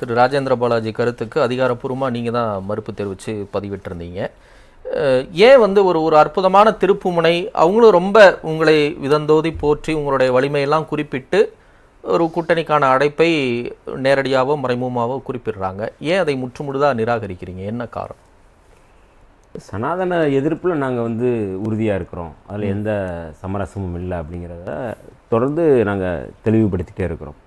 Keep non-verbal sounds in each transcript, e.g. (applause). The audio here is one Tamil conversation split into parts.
திரு ராஜேந்திர பாலாஜி கருத்துக்கு அதிகாரப்பூர்வமாக நீங்கள் தான் மறுப்பு தெரிவித்து பதிவிட்டிருந்தீங்க. ஏன் வந்து ஒரு ஒரு அற்புதமான திருப்புமுனை அவங்களும் ரொம்ப உங்களை விதந்தோதி போற்றி உங்களுடைய வலிமையெல்லாம் குறிப்பிட்டு ஒரு கூட்டணிக்கான அடைப்பை நேரடியாகவோ மறைமுகமாகவோ குறிப்பிடுறாங்க. ஏன் அதை முற்றுமுழுதாக நிராகரிக்கிறீங்க? என்ன காரணம்? சனாதன எதிர்ப்பில் நாங்கள் வந்து உறுதியாக இருக்கிறோம். அதில் எந்த சமரசமும் இல்லை அப்படிங்கிறத தொடர்ந்து நாங்கள் தெளிவுபடுத்திட்டே இருக்கிறோம்.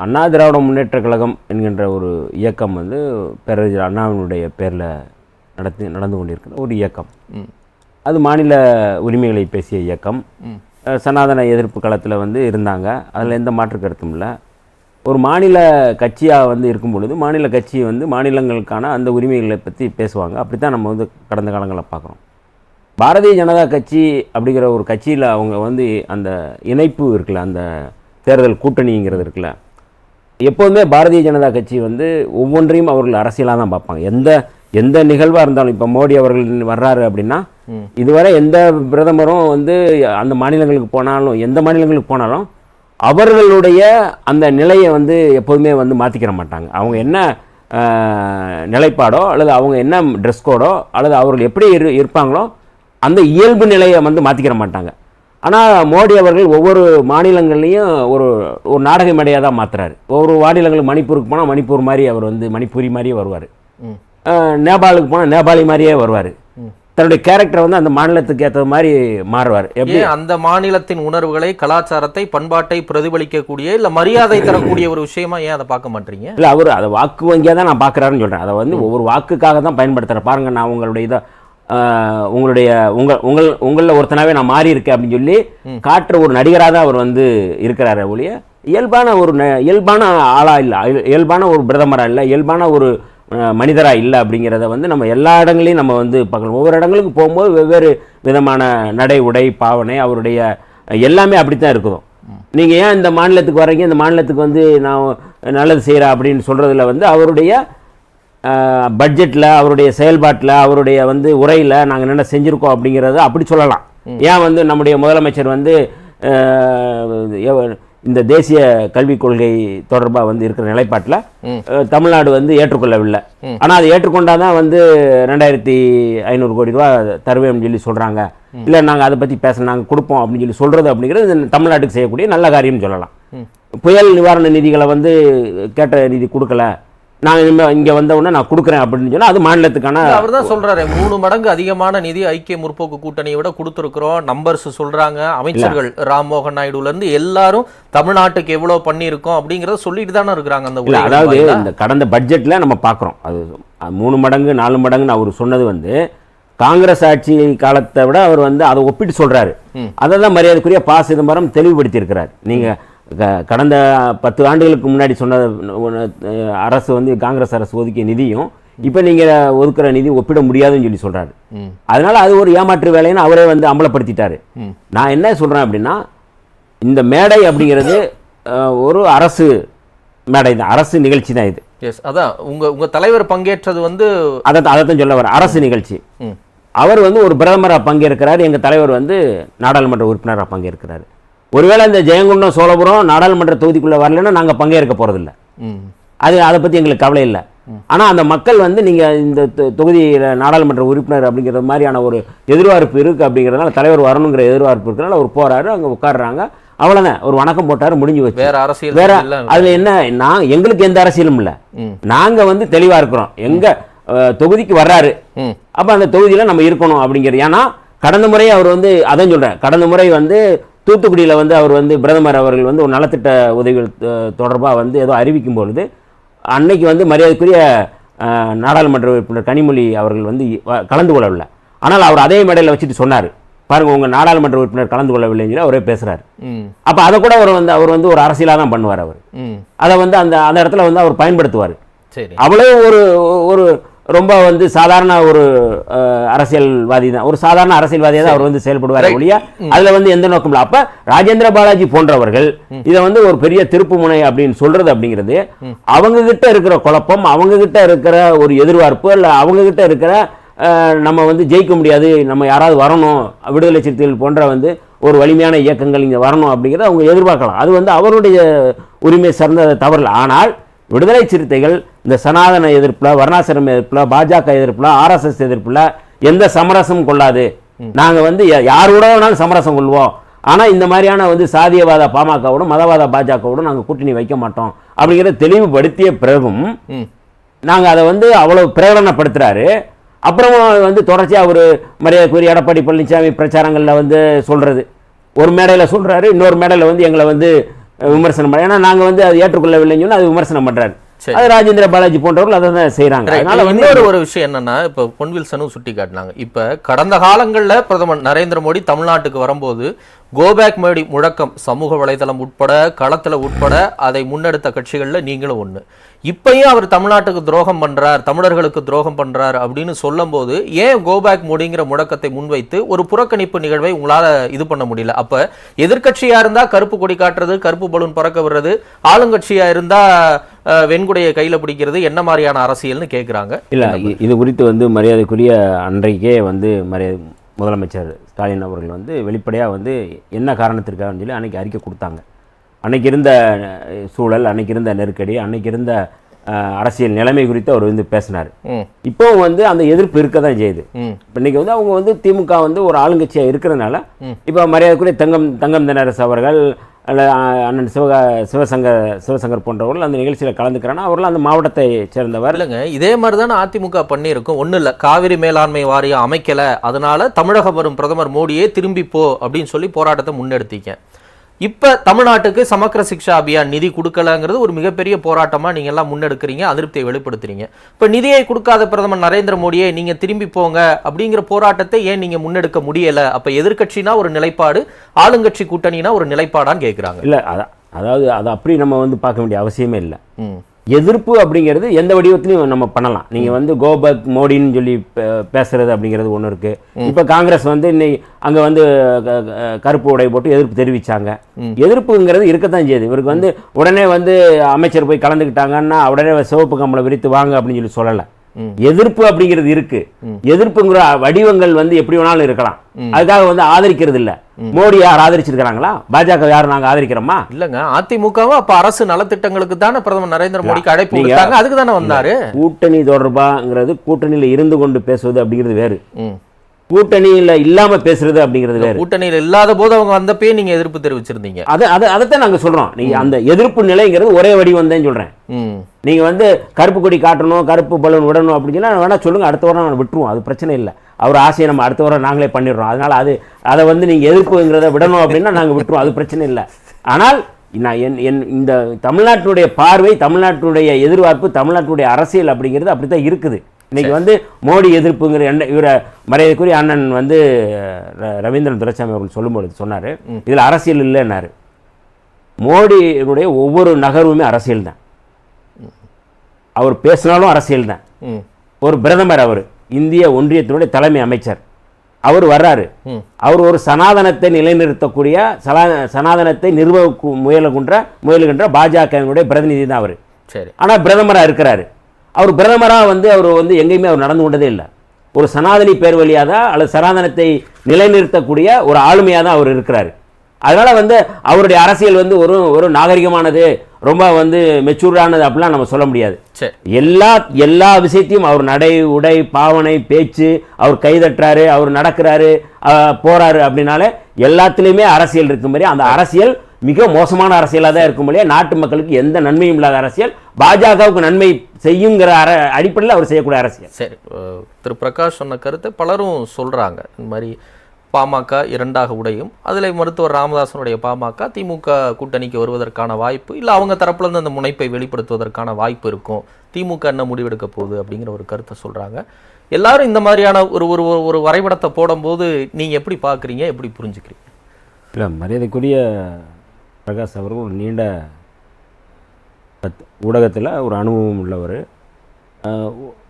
அண்ணா திராவிட முன்னேற்ற கழகம் என்கின்ற ஒரு இயக்கம் வந்து பேரறிஞர் அண்ணாவினுடைய பேரில் நடத்தி நடந்து கொண்டிருக்கிற ஒரு இயக்கம். அது மாநில உரிமைகளை பேசிய இயக்கம். சனாதன எதிர்ப்பு களத்தில் வந்து இருந்தாங்க. அதில் எந்த மாற்று கருத்தும் இல்லை. ஒரு மாநில கட்சியாக வந்து இருக்கும் பொழுது மாநில கட்சி வந்து மாநிலங்களுக்கான அந்த உரிமைகளை பற்றி பேசுவாங்க. அப்படி தான் நம்ம வந்து கடந்த காலங்களில் பார்க்குறோம் பாரதிய ஜனதா கட்சி அப்படிங்கிற ஒரு கட்சியில் அவங்க வந்து அந்த இணைப்பு இருக்குல்ல அந்த தேர்தல் கூட்டணிங்கிறது இருக்குல்ல எப்போதுமே பாரதிய ஜனதா கட்சி வந்து ஒவ்வொன்றையும் அவர்கள் அரசியலாக தான் பார்ப்பாங்க. எந்த எந்த நிகழ்வாக இருந்தாலும் இப்போ மோடி அவர்கள் வர்றாரு அப்படின்னா. இதுவரை எந்த பிரதமரும் வந்து அந்த மாநிலங்களுக்கு போனாலும் எந்த மாநிலங்களுக்கு போனாலும் அவர்களுடைய அந்த நிலையை வந்து எப்போதுமே வந்து மாற்றிக்கிற மாட்டாங்க. அவங்க என்ன நிலைப்பாடோ அல்லது அவங்க என்ன ட்ரெஸ் கோடோ அல்லது அவர்கள் எப்படி இரு இருப்பாங்களோ அந்த இயல்பு நிலையை வந்து மாற்றிக்கிற மாட்டாங்க. ஆனால் மோடி அவர்கள் ஒவ்வொரு மாநிலங்கள்லையும் ஒரு ஒரு நாடக மேடையாக தான் மாற்றுறாரு ஒவ்வொரு மாநிலங்கள் மணிப்பூருக்கு போனால் மணிப்பூர் மாதிரி அவர் வந்து மணிப்பூரி மாதிரியே வருவார். நேபாளுக்கு போனால் நேபாளி மாதிரியே வருவார். தன்னுடைய கேரக்டரை வந்து அந்த மாநிலத்துக்கு ஏற்ற மாதிரி மாறுவார். எப்படி? அந்த மாநிலத்தின் உணர்வுகளை கலாச்சாரத்தை பண்பாட்டை பிரதிபலிக்கக்கூடிய இல்ல மரியாதை தரக்கூடிய ஒரு விஷயமா ஏன் அதை பார்க்க மாட்டீங்க? இல்லை அவர் அதை வாக்கு வங்கியாக தான் நான் பார்க்குறாருன்னு சொல்கிறேன் அதை வந்து ஒவ்வொரு வாக்குக்காக தான் பயன்படுத்துகிறேன் பாருங்கள் நான் உங்களுடைய இதை உங்களுடைய உங்கள் உங்கள் உங்களில் ஒருத்தனாவே நான் மாறி இருக்கேன் அப்படின்னு சொல்லி காட்டுற ஒரு நடிகராக தான் அவர் வந்து இருக்கிறாரு ஒழிய இயல்பான ஒரு ந- இயல்பான ஆளாக இல்லை இயல்பான ஒரு பிரதமராக இல்லை இயல்பான ஒரு மனிதராக இல்லை அப்படிங்கிறத வந்து நம்ம எல்லா இடங்களையும் நம்ம வந்து பார்க்கலாம் ஒவ்வொரு இடங்களுக்கு போகும்போது வெவ்வேறு விதமான நடை உடை பாவனை அவருடைய எல்லாமே அப்படித்தான் இருக்குதும் நீங்கள் ஏன் இந்த மாநிலத்துக்கு வர்றீங்க? இந்த மாநிலத்துக்கு வந்து நான் நல்லது செய்கிறேன் அப்படின்னு சொல்கிறதுல வந்து அவருடைய பட்ஜெட்டில் அவருடைய செயல்பாட்டில் அவருடைய வந்து உரையில் நாங்கள் என்ன செஞ்சுருக்கோம் அப்படிங்கிறத அப்படி சொல்லலாம். ஏன் வந்து நம்முடைய முதலமைச்சர் வந்து இந்த தேசிய கல்விக் கொள்கை தொடர்பாக வந்து இருக்கிற நிலைப்பாட்டில் தமிழ்நாடு வந்து ஏற்றுக்கொள்ளவில்லை. ஆனால் அதை ஏற்றுக்கொண்டாதான் தான் வந்து ரெண்டாயிரத்தி ஐநூறு கோடி ரூபா தருவேன்னு சொல்லி சொல்கிறாங்க இல்லை நாங்கள் அதை பற்றி பேச நாங்கள் கொடுப்போம் அப்படின்னு சொல்லி சொல்கிறது அப்படிங்கிறது தமிழ்நாட்டுக்கு செய்யக்கூடிய நல்ல காரியம்னு சொல்லலாம். புயல் நிவாரண நிதிகளை வந்து கேட்ட நிதி கொடுக்கல. நான் இனிமேல் இங்கே வந்த உடனே நான் கொடுக்குறேன் அப்படின்னு சொன்னால் அது மாநிலத்துக்கான அவர் தான் சொல்றாரு. மூணு மடங்கு அதிகமான நிதி ஐக்கிய முற்போக்கு கூட்டணியை விட கொடுத்துருக்குறோம். நம்பர்ஸ் சொல்றாங்க. அமைச்சர்கள் ராம்மோகன் நாயுடுல இருந்து எல்லாரும் தமிழ்நாட்டுக்கு எவ்வளவு பண்ணியிருக்கோம் அப்படிங்கறத சொல்லிட்டு தானே இருக்கிறாங்க அந்த அதாவது. இந்த கடந்த பட்ஜெட்டில் நம்ம பார்க்குறோம். அது மூணு மடங்கு நாலு மடங்குன்னு அவர் சொன்னது வந்து காங்கிரஸ் ஆட்சி காலத்தை விட அவர் வந்து அதை ஒப்பிட்டு சொல்கிறாரு. அதை தான் மரியாதைக்குரிய ப. சிதம்பரம் தெளிவுபடுத்தியிருக்கிறார். நீங்கள் கடந்த பத்து ஆண்டுகளுக்கு முன்னாடி சொன்ன அரசு வந்து காங்கிரஸ் அரசு ஒதுக்கிய நிதியும் இப்போ நீங்கள் ஒதுக்குற நிதி ஒப்பிட முடியாதுன்னு சொல்லி சொல்கிறாரு அதனால அது ஒரு ஏமாற்று வேலைன்னு அவரே வந்து அம்பலப்படுத்திட்டாரு. நான் என்ன சொல்கிறேன் அப்படின்னா இந்த மேடை அப்படிங்கிறது ஒரு அரசு மேடை தான் அரசு நிகழ்ச்சி தான் இது. Yes அதான் உங்க உங்க தலைவர் பங்கேற்றது வந்து அதை அதைத்தான் சொல்ல வர அரசு நிகழ்ச்சி. அவர் வந்து ஒரு பிரதமராக பங்கேற்கிறார் எங்கள் தலைவர் வந்து நாடாளுமன்ற உறுப்பினராக பங்கேற்கிறார். ஒருவேளை இந்த ஜெயங்கொண்டம் சோழபுரம் நாடாளுமன்ற தொகுதிக்குள்ளே வரலைன்னா நாங்கள் பங்கேற்க போகிறதில்ல அது அதை பற்றி எங்களுக்கு கவலை இல்லை. ஆனால் அந்த மக்கள் வந்து நீங்கள் இந்த தொகுதியில நாடாளுமன்ற உறுப்பினர் அப்படிங்கிற மாதிரியான ஒரு எதிர்பார்ப்பு இருக்குது அப்படிங்கிறதுனால தலைவர் வரணுங்கிற எதிர்பார்ப்பு இருக்கிறனால அவர் போகிறாரு அங்கே உட்காடுறாங்க அவ்வளோதான் ஒரு வணக்கம் போட்டார் முடிஞ்சு வச்சு வேற அரசியல் வேற அதுல என்ன நான் எங்களுக்கு எந்த அரசியலும் இல்லை. ம், நாங்க வந்து தெளிவா இருக்கிறோம். எங்க அஹ், தொகுதிக்கு வர்றாரு. அப்ப அந்த தொகுதியில நம்ம இருக்கணும் அப்படிங்கிறது. ஏன்னா கடந்த முறை அவர் வந்து அதான் சொல்றேன். கடந்த முறை வந்து தூத்துக்குடியில வந்து அவர் வந்து பிரதமர் அவர்கள் வந்து ஒரு நலத்திட்ட உதவிகள் அஹ், தொடர்பா வந்து ஏதோ அறிவிக்கும் பொழுது அன்னைக்கு வந்து மரியாதைக்குரிய நாடாளுமன்ற உறுப்பினர் கனிமொழி அவர்கள் வந்து கலந்து கொள்ளவில்லை. ஆனால் அவர் அதே மேடையில் வச்சுட்டு சொன்னார். பாருங்க உங்க நாடாளுமன்ற உறுப்பினர் கலந்து கொள்ளவில்லைன்னு சொல்லி அவரே பேசுறாரு. ம், அப்ப அதை கூட அவர் வந்து அவர் வந்து ஒரு அரசியலாக தான் பண்ணுவார் அவர். அதை வந்து அந்த அந்த இடத்துல வந்து அவர் பயன்படுத்துவார். சரி. அவ்வளவு ஒரு ஒரு ரொம்ப வந்து சாதாரண ஒரு அரசியல்வாதி தான். ஒரு சாதாரண அரசியல்வாதியாக தான் அவர் வந்து செயல்படுவார். ஒழிய அதுல வந்து எந்த நோக்கம் இல்லை. அப்ப ராஜேந்திர பாலாஜி போன்றவர்கள் இதை வந்து ஒரு பெரிய திருப்பு முனை அப்படின்னு சொல்றது அப்படிங்கிறது அவங்க கிட்ட இருக்கிற குழப்பம் அவங்க கிட்ட இருக்கிற ஒரு எதிர்பார்ப்பு இல்ல அவங்க கிட்ட இருக்கிற நம்ம வந்து ஜெயிக்க முடியாது நம்ம யாராவது வரணும் விடுதலை சிறுத்தைகள் போன்ற வந்து ஒரு வலிமையான இயக்கங்கள் இங்கே வரணும் அப்படிங்கிறத அவங்க எதிர்பார்க்கலாம். அது வந்து அவருடைய உரிமை சார்ந்த தவறல ஆனால் விடுதலை சிறுத்தைகள் இந்த சனாதன எதிர்ப்புல வர்ணாசிரம எதிர்ப்புல பாஜக எதிர்ப்புல ஆர்எஸ்எஸ் எதிர்ப்புல எந்த சமரசமும் கொள்ளாது. நாங்க வந்து யாரோட வேணாலும் சமரசம் கொள்வோம். ஆனா இந்த மாதிரியான வந்து சாதியவாத பாமகவோடும் மதவாத பாஜகவோடும் நாங்க கூட்டணி வைக்க மாட்டோம். அப்படிங்கிறத தெளிவுபடுத்திய பிறகும் ம். நாங்க அதை வந்து அவ்வளவு பிரகடனப்படுத்துறாரு. அப்புறமா வந்து தொடர்ச்சியா ஒரு மரியாதைக்குரிய எடப்பாடி பழனிசாமி பிரச்சாரங்கள்ல வந்து சொல்றது. ஒரு மேடையில சொல்றாரு இன்னொரு மேடையில வந்து எங்களை வந்து விமர்சனம் ஏன்னா நாங்க வந்து அதை ஏற்றுக்கொள்ளவில்லைன்னு சொல்லி அது விமர்சனம் பண்றாரு சரி. அது ராஜேந்திர பாலாஜி போன்றவர்கள் அதை தான் Right. அதனால இன்னொரு ஒரு விஷயம் என்னன்னா இப்ப பொன்வில்சனும் சுட்டி காட்டினாங்க இப்ப கடந்த காலங்கள்ல பிரதமர் நரேந்திர மோடி தமிழ்நாட்டுக்கு வரும்போது கோபேக் மோடி முழக்கம் சமூக வலைதளம் உட்பட களத்தில் உட்பட அதை முன்னெடுத்த கட்சிகளில் நீங்களும் ஒன்று இப்பயும் அவர் தமிழ்நாட்டுக்கு துரோகம் பண்ணுறார் தமிழர்களுக்கு துரோகம் பண்ணுறார் அப்படின்னு சொல்லும்போது ஏன் கோபேக் மோடிங்கிற முழக்கத்தை முன்வைத்து ஒரு புறக்கணிப்பு நிகழ்வை உங்களால் இது பண்ண முடியல? அப்போ எதிர்கட்சியாக இருந்தால் கருப்பு கொடி காட்டுறது கருப்பு பலூன் பறக்க விடுறது ஆளுங்கட்சியாக இருந்தால் வெண்குடையை கையில் பிடிக்கிறது என்ன மாதிரியான அரசியல்னு கேட்குறாங்க இல்லை இது குறித்து வந்து மரியாதைக்குரிய அன்றைக்கே வந்து மரியாதை முதலமைச்சர் ஸ்டாலின் அவர்கள் வந்து வெளிப்படையா வந்து என்ன காரணத்திற்காகன்னு சொல்லி அன்னைக்கு அறிக்கை கொடுத்தாங்க. அன்னைக்கு இருந்த சூழல் அன்னைக்கு இருந்த நெருக்கடி அன்னைக்கு இருந்த அரசியல் நிலைமை குறித்து அவர் வந்து பேசினார். ம். இப்போ வந்து அந்த எதிர்ப்பு இருக்க தான் செய்யுது. இன்னைக்கு வந்து அவங்க வந்து திமுக வந்து ஒரு ஆளுங்கட்சியாக இருக்கிறதுனால. இப்போ மரியாதைக்குரிய தங்கம் தங்கம் தினரசு அவர்கள் அல்லது அண்ணன் சிவக சிவசங்கர் சிவசங்கர் போன்றவர்கள் அந்த நிகழ்ச்சியில் கலந்துக்கிறாங்கன்னா அவர்கள் அந்த மாவட்டத்தை சேர்ந்தவர். இல்லைங்க இதே மாதிரி தானே அதிமுக பண்ணியிருக்கும். ஒன்றும் இல்லை காவிரி மேலாண்மை வாரியம் அமைக்கலை. அதனால தமிழகம் வரும் பிரதமர் மோடியே திரும்பி போ அப்படின்னு சொல்லி போராட்டத்தை முன்னெடுத்திக்க இப்ப தமிழ்நாட்டுக்கு சமக்கர சிக்ஷா அபியான் நிதி கொடுக்கலங்கிறது ஒரு மிகப்பெரிய போராட்டமா நீங்க எல்லாம் முன்னெடுக்கிறீங்க அதிருப்தியை வெளிப்படுத்துறீங்க. இப்ப நிதியை கொடுக்காத பிரதமர் நரேந்திர மோடியே நீங்க திரும்பி போங்க அப்படிங்கிற போராட்டத்தை ஏன் நீங்க முன்னெடுக்க முடியல? அப்ப எதிர்க்கட்சினா ஒரு நிலைப்பாடு ஆளுங்கட்சி கூட்டணினா ஒரு நிலைப்பாடான்னு கேக்குறாங்க. இல்லை அதான் அதாவது அதை அப்படி நம்ம வந்து பார்க்க வேண்டிய அவசியமே இல்லை. ம். எதிர்ப்பு அப்படிங்கிறது எந்த வடிவத்திலையும் நம்ம பண்ணலாம். நீங்க வந்து கோபக் மோடின்னு சொல்லி பேசுறது அப்படிங்கிறது ஒன்று இருக்கு. இப்போ காங்கிரஸ் வந்து இன்னைக்கு அங்க வந்து கருப்பு உடை போட்டு எதிர்ப்பு தெரிவிச்சாங்க. எதிர்ப்புங்கிறது இருக்கத்தான் செய்யுது. இவருக்கு வந்து உடனே வந்து அமைச்சர் போய் கலந்துக்கிட்டாங்கன்னா உடனே சிவப்பு கம்பளை விரித்து வாங்க அப்படின்னு சொல்லி சொல்லலை. எதிர்ப்பு அப்படிங்கிறது இருக்கு. எதிர்ப்புங்கிற வடிவங்கள் வந்து எப்படி வேணாலும் இருக்கலாம். அதுக்காக வந்து ஆதரிக்கிறது இல்ல. மோடி யார் ஆதரிச்சிருக்கிறாங்களா? பாஜக யார் நாங்க ஆதரிக்கிறோமா? இல்லங்க அதிமுகவும் அப்ப அரசு நலத்திட்டங்களுக்கு தானே பிரதமர் நரேந்திர மோடிக்கு அழைப்பு கொடுத்தாங்க அதுக்கு தானே வந்தாரு? கூட்டணி தொடர்பாங்கிறது கூட்டணியில இருந்து கொண்டு பேசுவது அப்படிங்கிறது வேறு. கூட்டணியில இல்லாம பேசுறது அப்படிங்கிறது வேறு. கூட்டணியில் இல்லாத போது அவங்க வந்தப்பயே நீங்க எதிர்ப்பு தெரிவிச்சிருந்தீங்க. அதை அதை அதைத்தான் நாங்க சொல்றோம். நீங்க அந்த எதிர்ப்பு நிலைங்கிறது ஒரே வடிவம் தான் சொல்றேன். ம். நீங்க வந்து கருப்பு கொடி காட்டணும் கருப்பு பலூன் விடணும் அப்படின்னு சொன்னா வேணா சொல்லுங்க அடுத்த வாரம் நான் விட்டுருவோம். அது பிரச்சனை இல்லை. அவர் ஆசையை நம்ம அடுத்த வாரம் நாங்களே பண்ணிடுறோம். அதனால அது அதை வந்து நீங்க எதிர்ப்புங்கிறத விடணும் அப்படின்னா நாங்க விட்டுருவோம். அது பிரச்சனை இல்லை. ஆனால் நான் என் என் இந்த தமிழ்நாட்டுடைய பார்வை தமிழ்நாட்டுடைய எதிர்பார்ப்பு தமிழ்நாட்டுடைய அரசியல் அப்படிங்கிறது அப்படித்தான் இருக்குது. இன்னைக்கு வந்து மோடி எதிர்ப்புங்கிற எண்ண இவரை மரியாதைக்குரிய அண்ணன் வந்து ரவீந்திரன் துரைசாமி அவர்கள் சொல்லும்பொழுது சொன்னாரு. இதுல அரசியல் இல்லைன்னாரு. மோடியினுடைய ஒவ்வொரு நகர்வுமே அரசியல் தான். அவர் பேசினாலும் அரசியல் தான். ஒரு பிரதமர் அவர் இந்திய ஒன்றியத்தினுடைய தலைமை அமைச்சர் அவர் வர்றாரு. அவர் ஒரு சனாதனத்தை நிலைநிறுத்தக்கூடிய சலா சனாதனத்தை நிறுவ முயலுகின்ற முயலுகின்ற பாஜகவினுடைய பிரதிநிதி தான் அவர். சரி. ஆனால் பிரதமராக இருக்கிறாரு. அவர் பிரதமராக வந்து அவர் வந்து எங்கேயுமே அவர் நடந்து கொண்டதே இல்லை. ஒரு சனாதனி பேர் வழியாக தான் அல்லது சனாதனத்தை நிலைநிறுத்தக்கூடிய ஒரு ஆளுமையாக தான் அவர் இருக்கிறாரு. அதனால வந்து அவருடைய அரசியல் வந்து ஒரு ஒரு நாகரிகமானது ரொம்ப வந்து மெச்சூர்டானது அப்படிலாம் நம்ம சொல்ல முடியாது. எல்லா எல்லா விஷயத்தையும் அவர் நடை உடை பாவனை பேச்சு அவர் கைதட்டுறாரு அவர் நடக்கிறாரு போறாரு அப்படின்னாலே எல்லாத்துலேயுமே அரசியல் இருக்கும் மாதிரி அந்த அரசியல் மிக மோசமான அரசியலாக தான் இருக்கும் இல்லையா? நாட்டு மக்களுக்கு எந்த நன்மையும் இல்லாத அரசியல். பாஜகவுக்கு நன்மை செய்யுங்கிற அர அடிப்படையில் அவர் செய்யக்கூடிய அரசியல். சரி திரு பிரகாஷ் சொன்ன கருத்தை பலரும் சொல்றாங்க. இந்த மாதிரி பாமக இரண்டாக உடையும். அதில் மருத்துவர் ராமதாசனுடைய பாமக திமுக கூட்டணிக்கு வருவதற்கான வாய்ப்பு இல்லை அவங்க தரப்புல இருந்து அந்த முனைப்பை வெளிப்படுத்துவதற்கான வாய்ப்பு இருக்கும். திமுக என்ன முடிவெடுக்க போகுது அப்படிங்கிற ஒரு கருத்தை சொல்றாங்க. எல்லாரும் இந்த மாதிரியான ஒரு ஒரு ஒரு- ஒரு வரைபடத்தை போடும்போது நீங்க எப்படி பார்க்குறீங்க எப்படி புரிஞ்சுக்கிறீங்க? இல்லை மரியாதைக்குரிய பிரகாஷ் அவர்கள் ஒரு நீண்ட ஊடகத்தில் ஒரு அனுபவம் உள்ளவர்.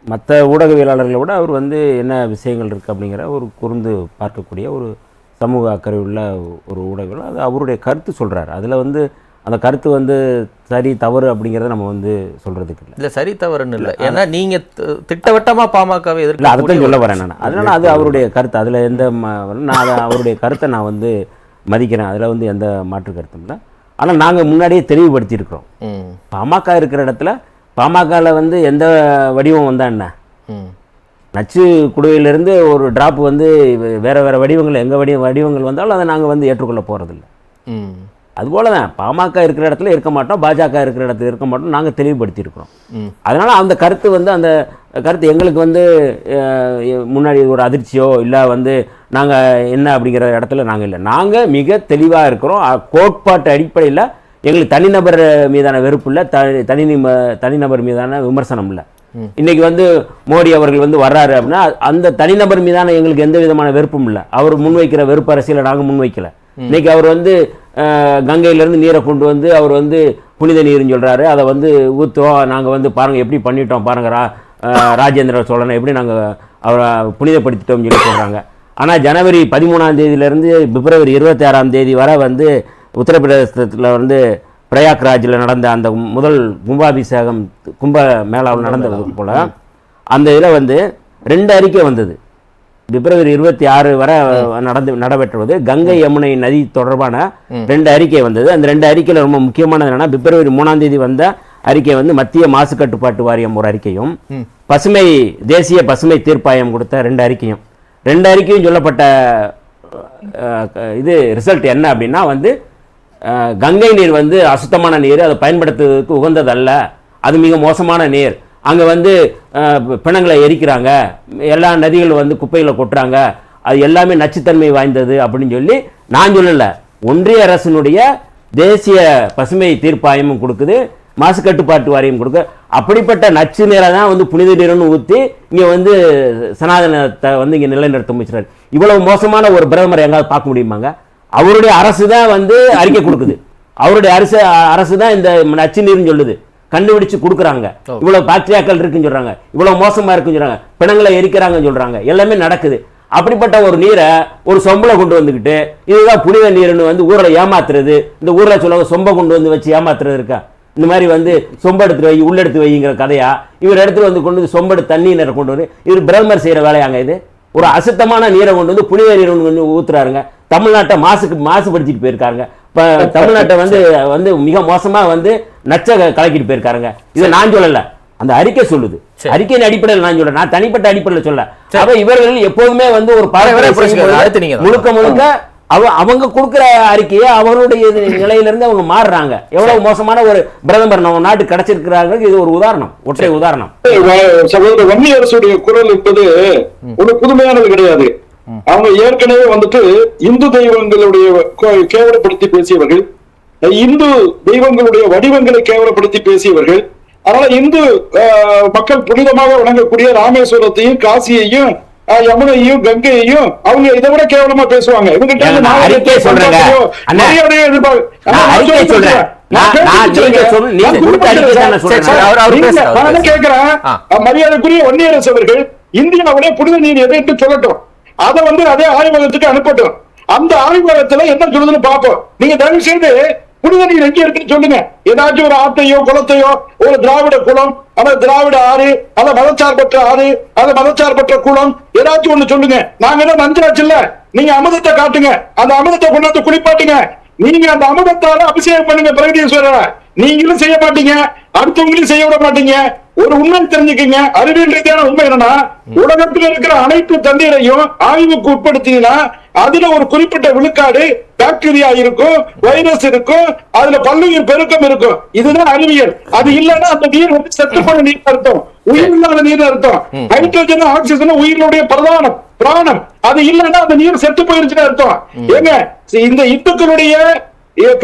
மற்ற ஊடகவியலாளர்களை விட அவர் வந்து என்ன விஷயங்கள் இருக்குது அப்படிங்கிற ஒரு கூர்ந்து பார்க்கக்கூடிய ஒரு சமூக அக்கறை உள்ள ஒரு ஊடகம் அது அவருடைய கருத்து சொல்கிறார் அதில் வந்து அந்த கருத்து வந்து சரி தவறு அப்படிங்கிறத நம்ம வந்து சொல்கிறதுக்கு இல்லை. இல்ல சரி தவறுன்னு இல்லை. ஏன்னா நீங்க தி- திட்டவட்டமா பாமகவை எதிர்க்க அதுதான் சொல்ல வரேன் நான். அதனால் அது அவருடைய கருத்து. அதில் எந்த நான் அவருடைய கருத்தை நான் வந்து மதிக்கிறேன். அதில் வந்து எந்த மாற்று கருத்தும் இல்லை. ஆனால் நாங்கள் முன்னாடியே தெளிவுபடுத்தியிருக்கிறோம். பாமக இருக்கிற இடத்துல பாமகவில் வந்து எந்த வடிவம் வந்தா என்ன? நச்சு குடுவையிலிருந்து ஒரு டிராப் வந்து வேற வேற வடிவங்கள் எங்க வடிவ வடிவங்கள் வந்தாலும் அதை நாங்கள் வந்து ஏற்றுக்கொள்ள போறதில்ல. ம். அதுபோல தான் பாமக இருக்கிற இடத்துல இருக்க மாட்டோம் பாஜக இருக்கிற இடத்துல இருக்க மாட்டோம் நாங்கள் தெளிவுபடுத்தியிருக்கிறோம். அதனால அந்த கருத்து வந்து அந்த கருத்து எங்களுக்கு வந்து முன்னாடி ஒரு அதிர்ச்சியோ இல்லை வந்து நாங்கள் என்ன அப்படிங்கிற இடத்துல நாங்கள் இல்லை. நாங்கள் மிக தெளிவாக இருக்கிறோம். கோட்பாட்டு அடிப்படையில் எங்களுக்கு தனிநபர் மீதான வெறுப்பு இல்லை த தனிநப தனிநபர் மீதான விமர்சனம் இல்லை. இன்னைக்கு வந்து மோடி அவர்கள் வந்து வர்றாரு அப்படின்னா அந்த தனிநபர் மீதான எங்களுக்கு எந்த விதமான வெறுப்பும் இல்லை. அவர் முன்வைக்கிற வெறுப்பு அரசியலை நாங்கள் முன்வைக்கல. இன்னைக்கு அவர் வந்து கங்கையிலேருந்து நீரை கொண்டு வந்து அவர் வந்து புனித நீர்னு சொல்கிறாரு அதை வந்து ஊற்றுவோம் நாங்கள் வந்து பாருங்கள் எப்படி பண்ணிட்டோம் பாருங்கள் ரா ராஜேந்திர சோழனை எப்படி நாங்கள் அவரை புனிதப்படுத்திட்டோம்னு சொல்லி சொல்கிறாங்க ஆனால் ஜனவரி பதிமூணாம் தேதியிலேருந்து பிப்ரவரி இருபத்தி ஆறாம் தேதி வரை வந்து உத்தரப்பிரதேசத்தில் வந்து பிரயாக்ராஜில் நடந்த அந்த முதல் கும்பாபிஷேகம் கும்ப மேளாவில் நடந்தது போல் அந்த இதில் வந்து ரெண்டு அறிக்கை வந்தது. பிப்ரவரி இருபத்தி ஆறு வரை நடந்து நடைபெற்றுவது கங்கை யமுனை நதி தொடர்பான ரெண்டு அறிக்கை வந்தது. அந்த ரெண்டு அறிக்கையில் ரொம்ப முக்கியமானது என்னன்னா பிப்ரவரி மூணாம் தேதி வந்த அறிக்கை வந்து மத்திய மாசு கட்டுப்பாட்டு வாரியம் ஒரு அறிக்கையும் பசுமை தேசிய பசுமை தீர்ப்பாயம் கொடுத்த ரெண்டு அறிக்கையும். ரெண்டு அறிக்கையும் சொல்லப்பட்ட இது ரிசல்ட் என்ன அப்படின்னா வந்து கங்கை நீர் வந்து அசுத்தமான நீர் அதை பயன்படுத்துவதற்கு உகந்ததல்ல. அது மிக மோசமான நீர். அங்கே வந்து பிணங்களை எரிக்கிறாங்க. எல்லா நதிகளும் வந்து குப்பைகளை கொட்டுறாங்க. அது எல்லாமே நச்சுத்தன்மை வாய்ந்தது அப்படின்னு சொல்லி நான் சொல்லலை. ஒன்றிய அரசினுடைய தேசிய பசுமை தீர்ப்பாயமும் கொடுக்குது மாசு கட்டுப்பாட்டு வாரியம் கொடுக்க அப்படிப்பட்ட நச்சு நீரை தான் வந்து புனித நீர்னு ஊற்றி இங்கே வந்து சனாதனத்தை வந்து இங்கே நிலைநிறுத்த முயற்சிறாரு இவ்வளவு மோசமான ஒரு பிரதமர் எங்காவது பார்க்க முடியுமாங்க? அவருடைய அரசு தான் வந்து அறிக்கை கொடுக்குது. அவருடைய அரசு அரசு தான் இந்த நச்சு நீர்னு சொல்லுது. கண்டுபிடிச்சு கொடுக்குறாங்க. இவ்வளவு பாக்டீரியாக்கள் இருக்குன்னு சொல்றாங்க. இவ்வளவு மோசமா இருக்குன்னு சொல்றாங்க. பிணங்களை எரிக்கிறாங்கன்னு சொல்றாங்க. எல்லாமே நடக்குது. அப்படிப்பட்ட ஒரு நீரை ஒரு சொம்பல கொண்டு வந்துக்கிட்டு இதுதான் புனித நீர்னு வந்து ஊர்ல ஏமாத்துறது. இந்த ஊர்ல சொல்லுவாங்க சொம்ப கொண்டு வந்து வச்சு ஏமாத்துறது இருக்கா? இந்த மாதிரி வந்து சொம்ப எடுத்து வை உள்ள எடுத்து வைங்கிற கதையா இவர் இடத்துல வந்து கொண்டு வந்து சொம்பெடு தண்ணி நீரை கொண்டு வந்து இவர் பிரதமர் செய்யற வேலையாங்க இது? ஒரு அசுத்தமான நீரை கொண்டு வந்து புனித நீர் கொஞ்சம் ஊத்துறாருங்க. தமிழ்நாட்டை மாசுக்கு மாசுபடுத்திட்டு போயிருக்காங்க இப்போ தமிழ்நாட்டை வந்து வந்து மிக மோசமா வந்து நச்ச கலக்கிட்டு போயிருக்காருங்க. இதை நான் சொல்லல. அந்த அறிக்கை சொல்லுது. அறிக்கையின் அடிப்படையில் நான் சொல்ல நான் தனிப்பட்ட அடிப்படையில் சொல்ல அப்ப இவர்கள் எப்போதுமே வந்து ஒரு. முழுக்க முழுக்க அவ அவங்க கொடுக்குற அறிக்கையை அவங்களுடைய நிலையிலிருந்து அவங்க மாறுறாங்க. எவ்வளவு மோசமான ஒரு பிரதமர் நம்ம நாட்டு கிடைச்சிருக்கிறாங்க இது ஒரு உதாரணம். ஒற்றை உதாரணம். வன்னி அரசுடைய குரல் என்பது ஒரு புதுமையானது கிடையாது. அவங்க ஏற்கனவே வந்துட்டு இந்து தெய்வங்களுடைய கேவலப்படுத்தி பேசியவர்கள் இந்து தெய்வங்களுடைய வடிவங்களை கேவலப்படுத்தி பேசியவர்கள் அதனால இந்து மக்கள் புனிதமாக வணங்கக்கூடிய ராமேஸ்வரத்தையும் காசியையும் யமுனையும் கங்கையையும் அவங்க இதை விட கேவலமா பேசுவாங்க. மரியாதைக்குரிய வன்னியரசு அவர்கள் இந்தியாவுடைய புனித நீர் எதை என்று சொல்லட்டும். அதை வந்து அதே ஆய்வகத்துக்கு அனுப்பட்டும். அந்த ஆய்வகத்துல என்ன சொல்லுதுன்னு பார்ப்போம். நீங்க தயவு செய்து புனித நீர் எங்க இருக்குன்னு சொல்லுங்க. ஏதாச்சும் ஒரு ஆத்தையோ குளத்தையோ ஒரு திராவிட குளம் அல்ல திராவிட ஆறு அல்ல மதச்சார்பற்ற ஆறு அல்ல மதச்சார்பற்ற குளம் ஏதாச்சும் ஒண்ணு சொல்லுங்க. நாங்க என்ன மந்திராச்சு இல்ல? நீங்க அமிர்தத்தை காட்டுங்க. அந்த அமிர்தத்தை கொண்டாந்து குளிப்பாட்டுங்க. நீங்க அந்த அமிர்தத்தால அபிஷேகம் பண்ணுங்க பிரகதீஸ்வரரை. நீங்களும் செய்ய மாட்டீங்க. அடுத்தவங்களையும் செய்ய விட மாட்டீங்க. ஒரு உண்மை தெரிஞ்சுக்கங்க. அறிவியல் ரீதியான உண்மை என்னன்னா உலகத்தில் இருக்கிற அனைத்து தண்ணீரையும் ஆய்வுக்கு உட்படுத்தினா அதுல ஒரு குறிப்பிட்ட விழுக்காடு பாக்டீரியா இருக்கும் வைரஸ் இருக்கும் அதுல பல்லுயிர் பெருக்கம் இருக்கும். இதுதான் அறிவியல். அது இல்லைன்னா அந்த நீர் வந்து செத்து போன நீர் அர்த்தம். உயிர் இல்லாத நீர் அர்த்தம். ஹைட்ரஜன் ஆக்சிஜன் உயிரினுடைய பிரதானம் பிராணம். அது இல்லைன்னா அந்த நீர் செத்து போயிருச்சுன்னு அர்த்தம். ஏங்க இந்த இந்துக்களுடைய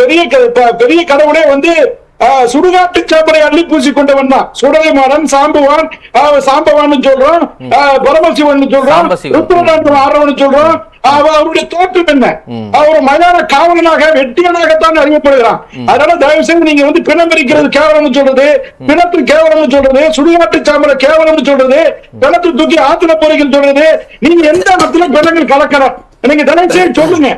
பெரிய பெரிய கடவுளே வந்து சுடுகாட்டு சாம்பலை அள்ளி பூசி கொண்டவன் தான். சுடலைமாறன் சாம்பவான் ஆஹ், சாம்பவான்னு சொல்றோம் பரமசிவன் சொல்றோம். ருத்ரநாதன் ஆறவன் சொல்றோம் அவ- அவருடைய தோற்றம் என்ன? அவர் மயான காவலனாக வெட்டியனாகத்தான் அறியப்படுகிறான். அதனால தயவு செய்து நீங்க வந்து பிணம் எரிக்கிறது கேவலம்னு சொல்றது பிணத்து கேவலம்னு சொல்றது சுடுகாட்டு சாம்பலை கேவலம்னு சொல்றது பிணத்து தூக்கி ஆத்துல போறீங்கன்னு சொல்றது நீங்க எந்த இடத்துல பிணங்கள் கலக்கலாம் நீங்க தயவு செய்து சொல்லுங்க?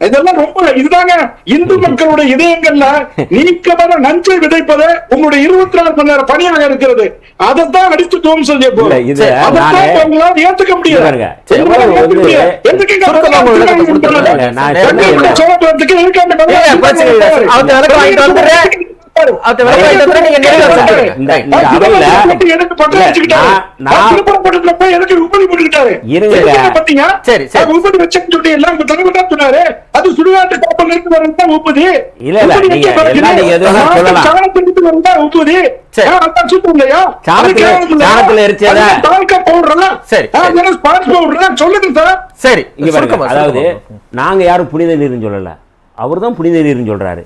இதெல்லாம் ரொம்ப இதுதாங்க. இந்து மக்களுடைய இதயங்கள்ல (laughs) நீக்கமான நஞ்சை விதைப்பது உங்களுடைய இருபத்தி நாலு மணி நேரம் பணியாக இருக்கிறது. அதைத்தான் அடித்து துவம்சம் செய்ய போறோம். ஏத்துக்க முடியாது. எதுக்கு சரி, தான் தான் தான். அதாவது. நாங்க யாரும் புனித நீர்னு சொல்லல. அவர்தான் புனித நீர்னு சொல்றாரு.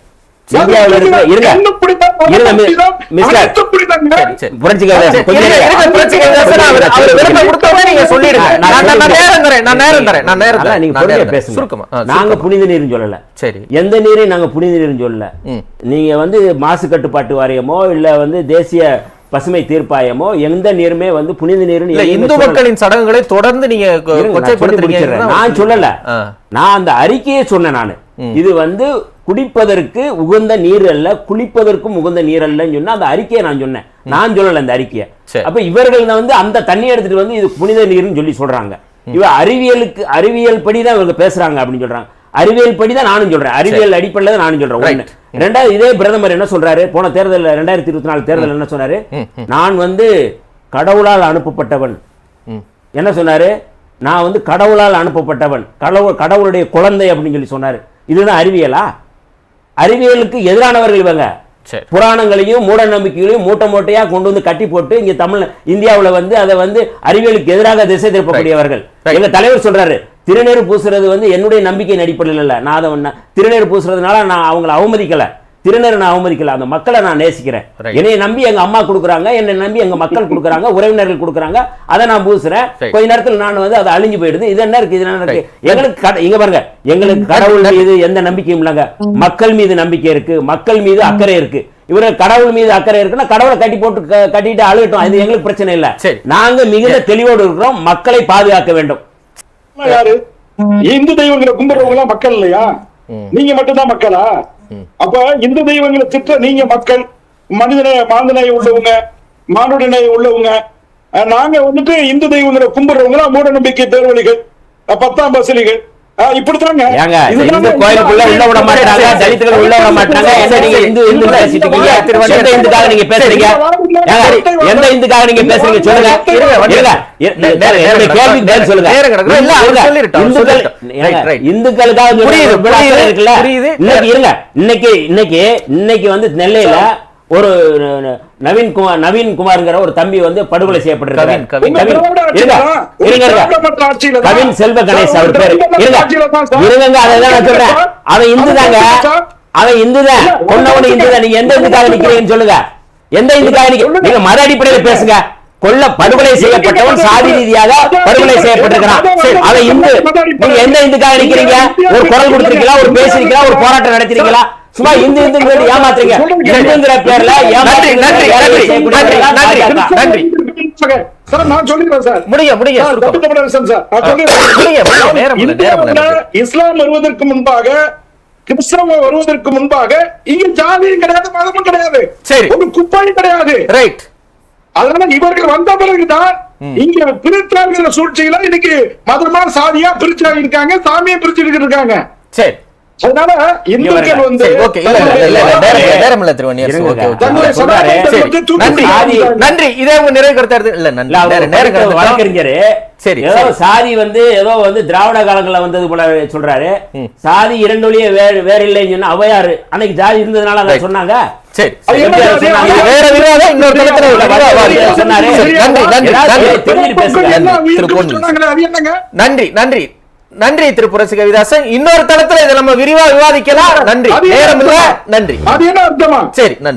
நீங்க. புனித நீர்னு சொல்லல சரி எந்த நீரையும் நாங்க புனித நீர்னு சொல்லல. நீங்க வந்து மாசு கட்டுப்பாட்டு வாரியமோ இல்ல வந்து தேசிய பசுமை தீர்ப்பாயமோ எந்த நீருமே வந்து புனித நீர்னு இந்து. மக்களின் சடங்குகளை தொடர்ந்து நீங்க நான் சொல்லல. நான் அந்த அறிக்கையை சொன்னேன் நானு. இது வந்து குடிப்பதற்கு உகந்த நீர் அல்ல குளிப்பதற்கும் உகந்த நீர் அல்லன்னு சொன்னா அந்த அறிக்கையை நான் சொன்னேன். நான் சொல்லல அந்த அறிக்கையை. அப்ப இவர்கள் வந்து அந்த தண்ணி எடுத்துட்டு வந்து இது புனித நீர்னு சொல்லி சொல்றாங்க. இவ அறிவியலுக்கு அறிவியல் படி தான் இவங்க பேசுறாங்க அப்படின்னு சொல்றாங்க. அறிவியல் படி தான் நானும் சொல்றேன். அறிவியல் அடிப்படையில் தான் நானும் சொல்றேன். ஒண்ணு. ரெண்டாவது இதே பிரதமர் என்ன சொல்றாரு? போன தேர்தல் ரெண்டாயிரத்தி இருபத்தி நாலு தேர்தல் என்ன சொன்னாரு? நான் வந்து கடவுளால் அனுப்பப்பட்டவன். என்ன சொன்னாரு? நான் வந்து கடவுளால் அனுப்பப்பட்டவன். கடவுள் கடவுளுடைய குழந்தை அப்படின்னு சொல்லி சொன்னாரு. இதுதான் அறிவியலா? அறிவியலுக்கு எதிரானவர்கள் இவங்க. புராணங்களையும் மூட நம்பிக்கைகளையும் மூட்டை மூட்டையா கொண்டு வந்து கட்டி போட்டு இங்க தமிழ் இந்தியாவுல வந்து அதை வந்து அறிவியலுக்கு எதிராக திசை திருப்பக்கூடியவர்கள். எங்க தலைவர் சொல்றாரு. திருநீர் பூசுறது வந்து என்னுடைய நம்பிக்கையின் அடிப்படையில் இல்ல. நான் அதை ஒண்ணு- திருநீர் பூசுறதுனால நான் அவங்களை அவமதிக்கல. திருநீரை நான் அவமதிக்கல. அந்த மக்களை நான் நேசிக்கிறேன். என்னைய நம்பி எங்க அம்மா கொடுக்குறாங்க என்னை நம்பி எங்க மக்கள் கொடுக்குறாங்க உறவினர்கள் கொடுக்குறாங்க. அதை நான் பூசுறேன். கொஞ்ச நேரத்தில் நான் வந்து அது அழிஞ்சு போயிடுது. இது என்ன இருக்கு? இது என்ன இருக்கு. எங்களுக்கு கட- இங்க பாருங்க. எங்களுக்கு கடவுள் மீது எந்த நம்பிக்கையும் இல்லைங்க. மக்கள் மீது நம்பிக்கை இருக்கு. மக்கள் மீது அக்கறை இருக்கு. இவரு கடவுள் மீது அக்கறை இருக்குன்னா கடவுளை கட்டி போட்டு கட்டிட்டு அழுகட்டும். அது எங்களுக்கு பிரச்சனை இல்ல. நாங்க மிகுந்த தெளிவோடு இருக்கிறோம். மக்களை பாதுகாக்க வேண்டும். யாரு? இந்து தெய்வங்களை கும்பிடுறவங்க எல்லாம் மக்கள் இல்லையா? நீங்க மட்டும்தான் மக்களா? அப்ப இந்து தெய்வங்களை திட்ட நீங்க மக்கள் மனிதநேய மாந்தநேய உள்ளவங்க மானுடநேய உள்ளவங்க அஹ், நாங்க வந்துட்டு இந்து தெய்வங்களை கும்பிடுறவங்க மூட நம்பிக்கை பேர்வழிகள் பத்தாம் பசலிகள் இப்படித்தாங்க. ஏங்க இதுதாங்க இந்து கோயிலுக்குள்ள உள்ள விட மாட்டாங்க தலித்துகள் உள்ள விட மாட்டாங்க என்ன நீங்க இந்து இந்து பேசிட்டு இருக்கீங்க? எந்த இந்துக்காக நீங்க பேசுறீங்க? எந்த இந்துக்காக நீங்க பேசுறீங்க சொல்லுங்க. பதில் சொல்லுங்க. இந்துக்கள். இந்துக்களுக்காக புரியுது, புரியுது. இன்னைக்கு இருங்க. இன்னைக்கு இன்னைக்கு இன்னைக்கு வந்து நெல்லையில ஒரு நவீன் குமார் நவீன் குமார்ங்கிற ஒரு தம்பி வந்து படுகொலை செய்யப்பட்டிருக்காரு. கவின், செல்வ கணேஷ் அவர் பேரு. இருங்க. அதான் நான் சொல்றேன். அவன் இந்து தாங்க. அவன் இந்து தான் கொன்னவனு இந்து தான் நீங்க எந்த இந்துக்காக நிக்கிறீங்கன்னு சொல்லுங்க. எந்த இந்துக்காக நிக்க நீங்க மத அடிப்படையில் பேசுங்க. கொல்ல படுகொலை செய்யப்பட்டவன் சாதி ரீதியாக படுகொலை செய்யப்பட்டிருக்கிறான். சரி, அவன் இந்து நீங்க எந்த இந்துக்காக நிக்கிறீங்க? ஒரு குரல் கொடுத்திருக்கீங்களா? ஒரு பேசிருக்கீங்களா ஒரு போராட்டம் நடத்திருக்கீங்களா சும்மா இந்து இந்து ஏமாத்துறீங்க இந்துங்கிற பேர்ல இஸ்லாம் வருவதற்கு முன்பாக கிறிஸ்தவ வருவதற்கு முன்பாக இங்க ஜாதியும் கிடையாது மதமும் கிடையாது. சரி. ஒரு குப்பாயும் கிடையாது. ரைட் அதனால இவர்கள் வந்த பிறகுதான் இங்க பிரித்தாளுகிற சூழ்ச்சியில இன்னைக்கு மதமா சாதியா பிரிச்சு இருக்காங்க சாமியை பிரிச்சு இருக்காங்க சரி. அதனால இந்துக்கள் வந்து நன்றி இதே உங்க நிறைவு கருத்தா இல்ல நன்றி. வழக்கறிஞரு. சரி, ஏதோ. சாதி வந்து ஏதோ வந்து திராவிட காலங்கள்ல வந்தது போல சொல்றாரு. சாதி இரண்டு வழியே வேறு வேற இல்லைன்னு சொன்னா அவையாரு. அன்னைக்கு ஜாதி இருந்ததுனால அதை. சொன்னாங்க? நன்றி நன்றி நன்றி. நன்றி நன்றி நன்றி திரு புரட்சி கவிதாசன். இன்னொரு தளத்துல இதை நம்ம விரிவா விவாதிக்கலாம். நன்றி. நேரம் இல்ல? நன்றி. அது என்ன அர்த்தமா சரி நன்றி.